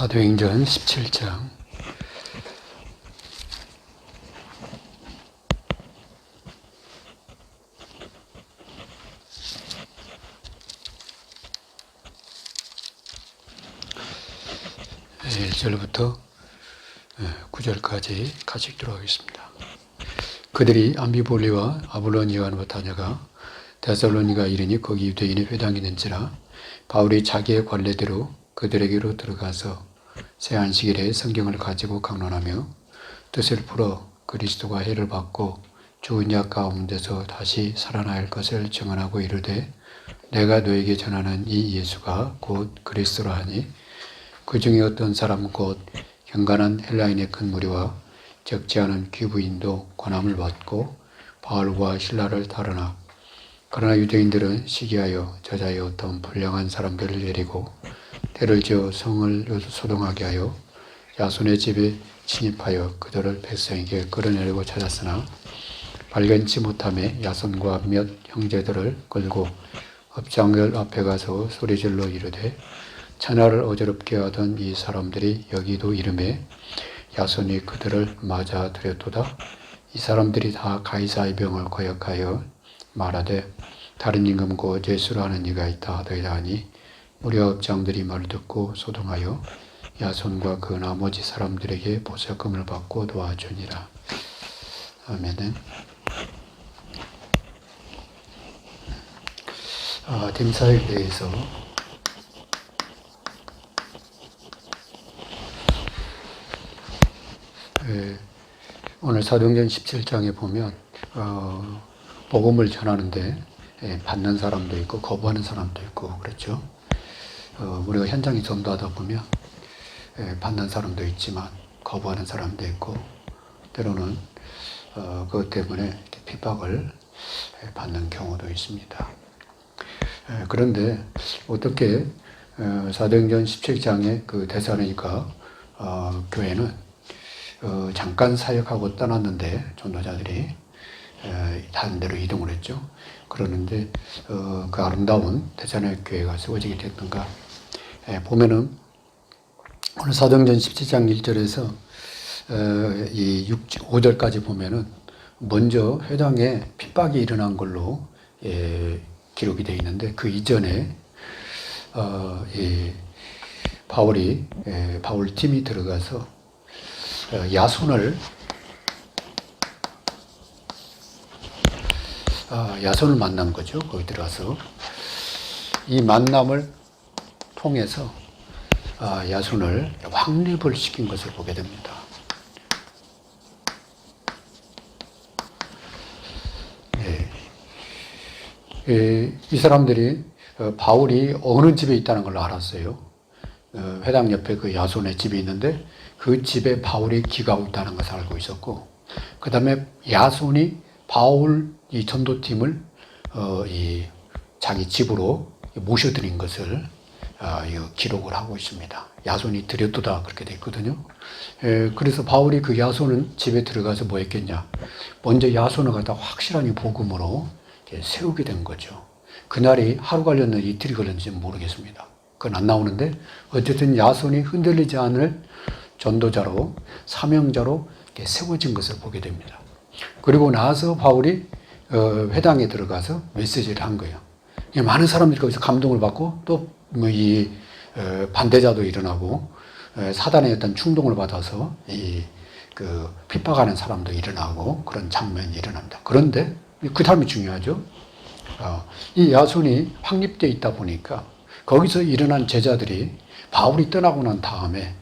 사도행전 17장 네, 1절부터 9절까지 같이 읽도록 하겠습니다. 그들이 암비볼리와 아블로니아로 다녀가 데살로니가 이르니 거기 유대인의 회당이 있는지라 바울이 자기의 관례대로 그들에게로 들어가서 새 안식일에 성경을 가지고 강론하며 뜻을 풀어 그리스도가 해를 받고 죽은 자 가운데서 다시 살아날 것을 증언하고 이르되 내가 너에게 전하는 이 예수가 곧 그리스도라 하니 그 중에 어떤 사람은 곧 경건한 헬라인의 큰 무리와 적지 않은 귀부인도 권함을 받고 바울과 신라를 다루나 그러나 유대인들은 시기하여 저자의 어떤 불량한 사람들을 내리고 대를 지어 성을 소동하게 하여 야손의 집에 침입하여 그들을 백성에게 끌어내려고 찾았으나 발견치 못함에 야손과 몇 형제들을 끌고 업장들 앞에 가서 소리질러 이르되 천하를 어지럽게 하던 이 사람들이 여기도 이름에 야손이 그들을 맞아 들였도다. 이 사람들이 다 가이사의 병을 거역하여 말하되 다른 임금고 제수로 하는 이가 있다 하더이다 하니 무려 업장들이 말을 듣고 소동하여 야손과 그 나머지 사람들에게 보석금을 받고 도와주니라. 아멘은 아, 댐사에 대해서 예, 오늘 사도행전 17장에 보면 어, 복음을 전하는데 예, 받는 사람도 있고 거부하는 사람도 있고 그렇죠. 어, 우리가 현장에 전도하다 보면 예, 받는 사람도 있지만 거부하는 사람도 있고 때로는 어, 그것 때문에 핍박을 예, 받는 경우도 있습니다. 예, 그런데 어떻게 어, 사도행전 17장의 그 대사로니까 어, 교회는 어, 잠깐 사역하고 떠났는데 전도자들이 에, 다른 데로 이동을 했죠. 그러는데 어, 그 아름다운 대전의 교회가 세워지게 됐던가 에, 보면은 오늘 사도행전 17장 1절에서 어, 이 6, 5절까지 보면은 먼저 회당에 핍박이 일어난 걸로 예, 기록이 되어 있는데 그 이전에 어, 이 바울이 예, 바울 팀이 들어가서 어, 야손을 아, 야손을 만난 거죠. 거기 들어가서 이 만남을 통해서 아, 야손을 확립을 시킨 것을 보게 됩니다. 예. 예, 이 사람들이 어, 바울이 어느 집에 있다는 걸 알았어요. 어, 회당 옆에 그 야손의 집이 있는데 그 집에 바울이 기가고 있다는 것을 알고 있었고, 그 다음에 야손이 바울 이 전도팀을 어, 이 자기 집으로 모셔드린 것을 어, 기록을 하고 있습니다. 야손이 드렸도다 그렇게 돼 있거든요. 에, 그래서 바울이 그 야손은 집에 들어가서 뭐 했겠냐? 먼저 야손을 갖다 확실한 복음으로 세우게 된 거죠. 그날이 하루 걸렸는지 이틀이 걸렸는지 모르겠습니다. 그건 안 나오는데 어쨌든 야손이 흔들리지 않을 전도자로 사명자로 세워진 것을 보게 됩니다. 그리고 나서 바울이 어, 회당에 들어가서 메시지를 한 거예요. 많은 사람들이 거기서 감동을 받고 또 이 어, 반대자도 일어나고 어, 사단의 어떤 충동을 받아서 이 그 핍박하는 사람도 일어나고 그런 장면이 일어납니다. 그런데 그 다음이 중요하죠. 이 야손이 확립되어 있다 보니까 거기서 일어난 제자들이 바울이 떠나고 난 다음에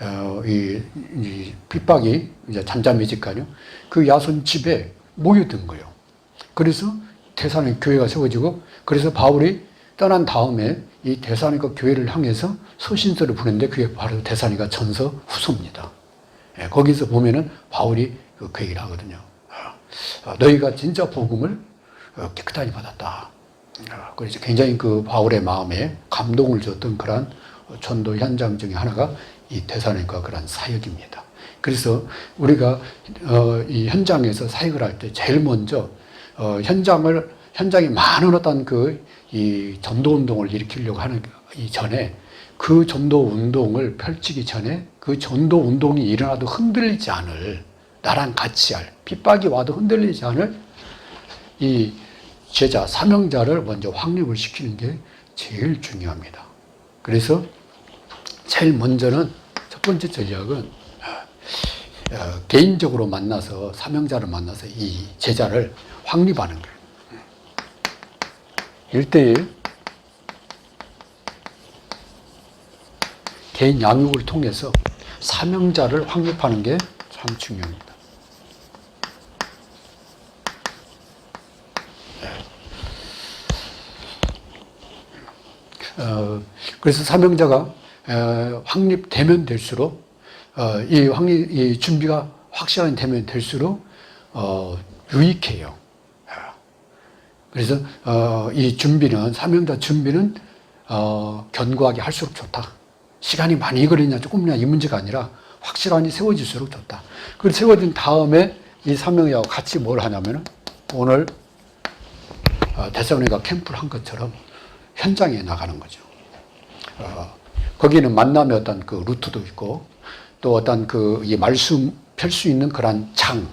어, 이, 이 핍박이 이제 잠잠해질까요? 그 야손 집에 모여든 거예요. 그래서 대사님 교회가 세워지고 그래서 바울이 떠난 다음에 이 대사니가 교회를 향해서 서신서를 보냈는데 그게 바로 대사니가 전서 후소입니다. 예, 거기서 보면은 바울이 그, 그 얘기를 하거든요. 어, 너희가 진짜 복음을 어, 깨끗하게 받았다. 어, 그래서 굉장히 그 바울의 마음에 감동을 줬던 그런 전도 현장 중에 하나가 이 대사님과 그런 사역입니다. 그래서 우리가 어, 이 현장에서 사역을 할 때 제일 먼저 어, 현장을 현장에 많은 어떤 그 이 전도 운동을 일으키려고 하는 이 전에 그 전도 운동을 펼치기 전에 그 전도 운동이 일어나도 흔들리지 않을 나랑 같이 할 핍박이 와도 흔들리지 않을 이 제자 사명자를 먼저 확립을 시키는 게 제일 중요합니다. 그래서 제일 먼저는 첫 번째 전략은 어, 개인적으로 만나서 사명자를 만나서 이 제자를 확립하는 거예요. 1대1 개인 양육을 통해서 사명자를 확립하는 게 참 중요합니다. 어, 그래서 사명자가 어, 확립되면 될수록 어, 이 확립 이 준비가 확실한 되면 될수록 어, 유익해요. 그래서 어, 이 준비는 사명자 준비는 어, 견고하게 할수록 좋다. 시간이 많이 걸리냐 조금이냐 이 문제가 아니라 확실하니 세워질수록 좋다. 그 세워진 다음에 이 사명자와 같이 뭘 하냐면은 오늘 어, 대사원이가 캠프를 한 것처럼 현장에 나가는 거죠. 어, 거기는 만남의 어떤 그 루트도 있고 또 어떤 그 이 말씀 펼 수 있는 그런 장,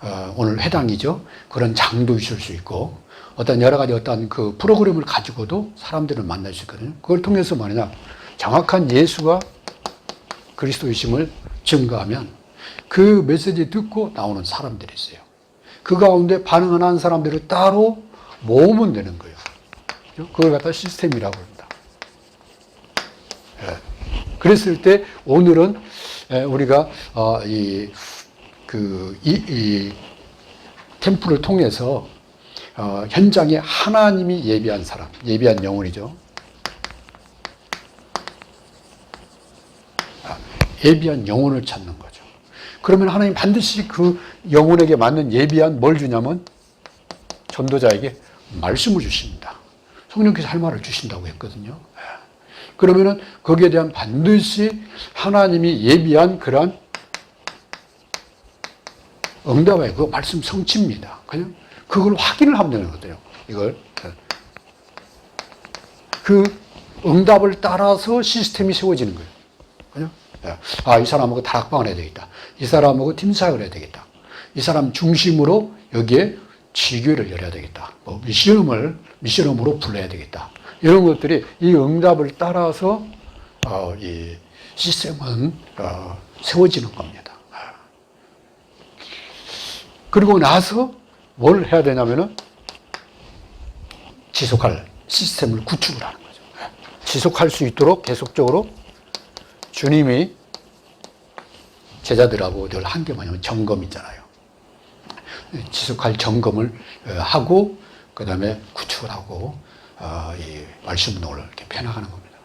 어, 오늘 회당이죠. 그런 장도 있을 수 있고 어떤 여러 가지 어떤 그 프로그램을 가지고도 사람들을 만날 수 있거든요. 그걸 통해서 뭐냐 정확한 예수가 그리스도이심을 증거하면 그 메시지 듣고 나오는 사람들이 있어요. 그 가운데 반응을 한 사람들을 따로 모으면 되는 거예요. 그걸 갖다 시스템이라고 합니다. 예. 그랬을 때 오늘은 예, 우리가 어, 이, 그, 이, 이 캠프를 통해서 어, 현장에 하나님이 예비한 사람, 예비한 영혼이죠. 아, 예비한 영혼을 찾는 거죠. 그러면 하나님 반드시 그 영혼에게 맞는 예비한 뭘 주냐면 전도자에게 말씀을 주십니다. 성령께서 할 말을 주신다고 했거든요. 예. 그러면은 거기에 대한 반드시 하나님이 예비한 그러한 응답에 그 말씀 성취입니다. 그냥 그걸 확인을 하면 되는 거예요. 이걸 그 응답을 따라서 시스템이 세워지는 거예요. 그죠? 아, 이 사람하고 다락방을 해야 되겠다. 이 사람하고 팀 사역을 해야 되겠다. 이 사람 중심으로 여기에 지교를 열어야 되겠다. 뭐 미션음을 미션음으로 불러야 되겠다. 이런 것들이 이 응답을 따라서 어, 이 시스템은 어, 세워지는 겁니다. 그리고 나서 뭘 해야 되냐면은 지속할 시스템을 구축을 하는 거죠. 지속할 수 있도록 계속적으로 주님이 제자들하고 늘 한 게 뭐냐면 점검 있잖아요. 지속할 점검을 어, 하고 그 다음에 구축을 하고 어, 이 말씀 운동을 이렇게 펴나가는 겁니다.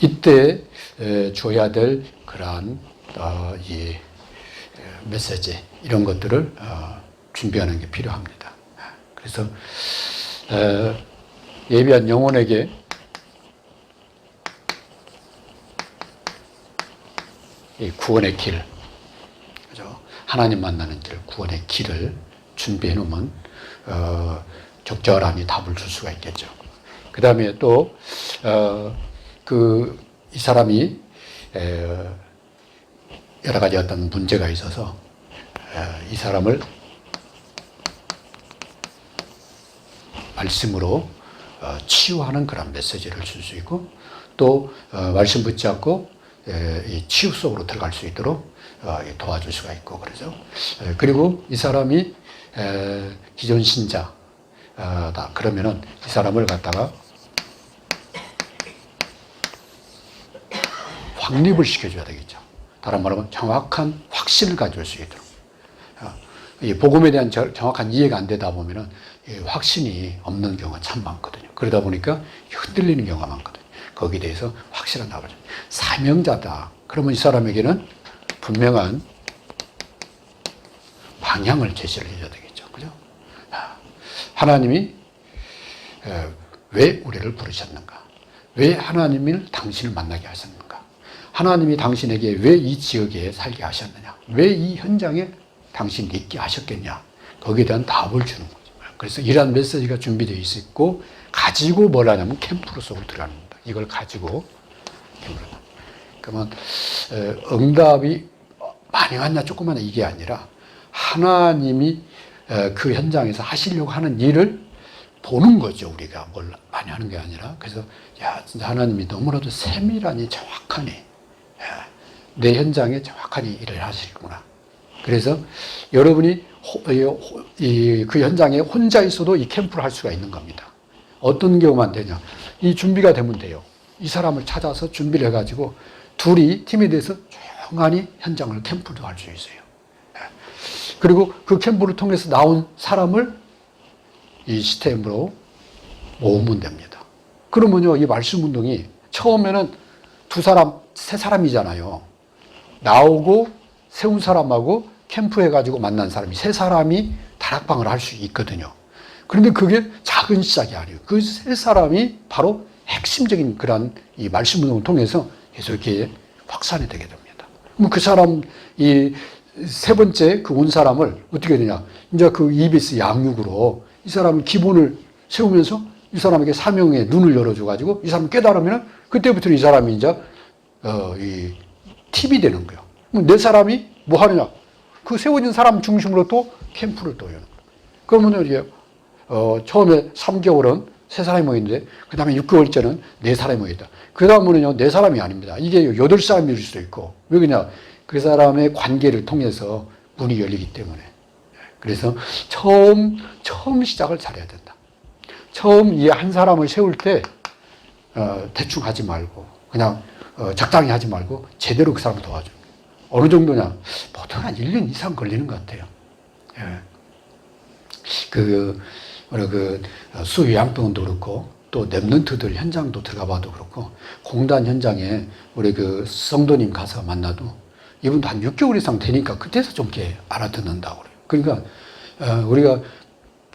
이때 에, 줘야 될 그러한 어, 이 메시지 이런 것들을 어, 준비하는 게 필요합니다. 그래서 에, 예비한 영혼에게 이 구원의 길, 그죠? 하나님 만나는 길, 구원의 길을 준비해 놓으면 어, 적절함이 답을 줄 수가 있겠죠. 그 다음에 또, 어, 그, 이 사람이, 에, 여러 가지 어떤 문제가 있어서, 에, 이 사람을 말씀으로 어, 치유하는 그런 메시지를 줄 수 있고, 또, 어, 말씀 붙잡고, 치유 속으로 들어갈 수 있도록 어, 도와줄 수가 있고, 그러죠. 에, 그리고 이 사람이 에, 기존 신자, 아, 다 그러면은 이 사람을 갖다가 확립을 시켜줘야 되겠죠. 다른 말로 하면 정확한 확신을 가질 수 있도록. 아, 이 복음에 대한 정확한 이해가 안 되다 보면은 확신이 없는 경우가 참 많거든요. 그러다 보니까 흔들리는 경우가 많거든요. 거기에 대해서 확실한 답을. 사명자다. 그러면 이 사람에게는 분명한 방향을 제시를 해줘야 되겠죠. 그죠? 하나님이 왜 우리를 부르셨는가? 왜 하나님을 당신을 만나게 하셨는가? 하나님이 당신에게 왜 이 지역에 살게 하셨느냐? 왜 이 현장에 당신이 있게 하셨겠냐? 거기에 대한 답을 주는 거죠. 그래서 이러한 메시지가 준비되어 있고, 가지고 뭘 하냐면 캠프로 속으로 들어가는 겁니다. 이걸 가지고 캠프를. 그러면 어, 응답이 많이 왔냐 조금 왔냐 이게 아니라 하나님이 어, 그 현장에서 하시려고 하는 일을 보는 거죠 우리가 뭘 많이 하는 게 아니라 그래서 야 진짜 하나님이 너무나도 세밀하니 정확하니 야, 내 현장에 정확하니 일을 하시구나 그래서 여러분이 그 현장에 혼자 있어도 이 캠프를 할 수가 있는 겁니다 어떤 경우만 되냐 이 준비가 되면 돼요 이 사람을 찾아서 준비를 해가지고 둘이 팀에 대해서 조용하니 현장을 캠프도 할수 있어요 예. 그리고 그 캠프를 통해서 나온 사람을 이 시스템으로 모으면 됩니다. 그러면요, 이 말씀 운동이 처음에는 두 사람, 세 사람이잖아요. 나오고 세운 사람하고 캠프 해가지고 만난 사람이 세 사람이 다락방을 할 수 있거든요. 그런데 그게 작은 시작이 아니에요. 그 세 사람이 바로 핵심적인 그런 이 말씀 운동을 통해서 계속 이렇게 확산이 되게 됩니다. 그럼 그 사람, 이 세 번째 그 온 사람을 어떻게 되냐. 이제 그 EBS 양육으로 이 사람을 기본을 세우면서 이 사람에게 사명의 눈을 열어줘가지고 이 사람 깨달으면 그때부터 이 사람이 이제 어, 이 팁이 되는 거예요. 그럼 내 사람이 뭐 하느냐. 그 세워진 사람 중심으로 또 캠프를 또 여는 거예요. 그러면 이제 어, 처음에 3개월은 세 사람이 모이는데, 그 다음에 6개월째는 네 사람이 모였다. 그 다음은요, 네 사람이 아닙니다. 이게 여덟 사람일 수도 있고, 왜 그러냐. 그 사람의 관계를 통해서 문이 열리기 때문에. 그래서 처음, 처음 시작을 잘해야 된다. 처음 이 한 사람을 세울 때, 어, 대충 하지 말고, 그냥, 어, 적당히 하지 말고, 제대로 그 사람을 도와줍니다. 어느 정도냐. 보통 한 1년 이상 걸리는 것 같아요. 예. 그, 우리 그, 수요양병원도 그렇고, 또 랩런트들 현장도 들어가 봐도 그렇고, 공단 현장에 우리 그 성도님 가서 만나도 이분도 한 6개월 이상 되니까 그때서 좀 이렇게 알아듣는다고 그래요. 그러니까, 어, 우리가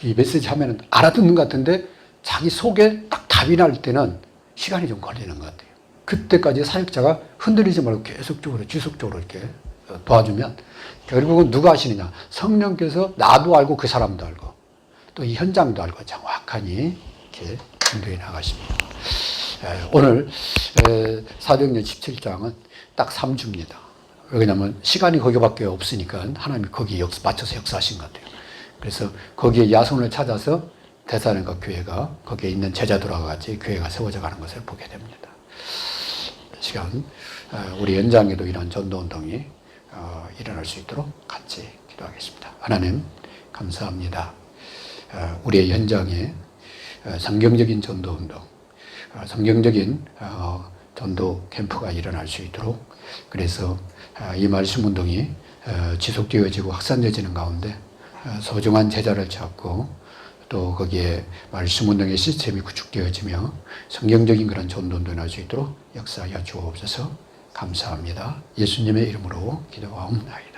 이 메시지 하면은 알아듣는 것 같은데 자기 속에 딱 답이 날 때는 시간이 좀 걸리는 것 같아요. 그때까지 사역자가 흔들리지 말고 계속적으로 지속적으로 이렇게 어, 도와주면 결국은 누가 하시느냐? 성령께서 나도 알고 그 사람도 알고 또 이 현장도 알고 정확하니 이렇게 인도해 나가십니다. 에, 오늘 에, 사도행전 17장은 딱 3주입니다. 왜냐하면 시간이 거기밖에 없으니까 하나님이 거기에 역, 맞춰서 역사하신 것 같아요. 그래서 거기에 야손을 찾아서 대사령과 교회가 거기에 있는 제자들과 같이 교회가 세워져 가는 것을 보게 됩니다. 이 시간 어, 우리 연장에도 이런 전도 운동이 어, 일어날 수 있도록 같이 기도하겠습니다. 하나님 감사합니다. 어, 우리의 현장에 어, 성경적인 전도 운동, 어, 성경적인 어, 전도 캠프가 일어날 수 있도록 그래서 어, 이 말씀 운동이 어, 지속되어지고 확산되어지는 가운데 어, 소중한 제자를 찾고 또 거기에 말씀 운동의 시스템이 구축되어지며 성경적인 그런 전도 운동이 날수 있도록 역사하여 주옵소서 감사합니다. 예수님의 이름으로 기도하옵나이다.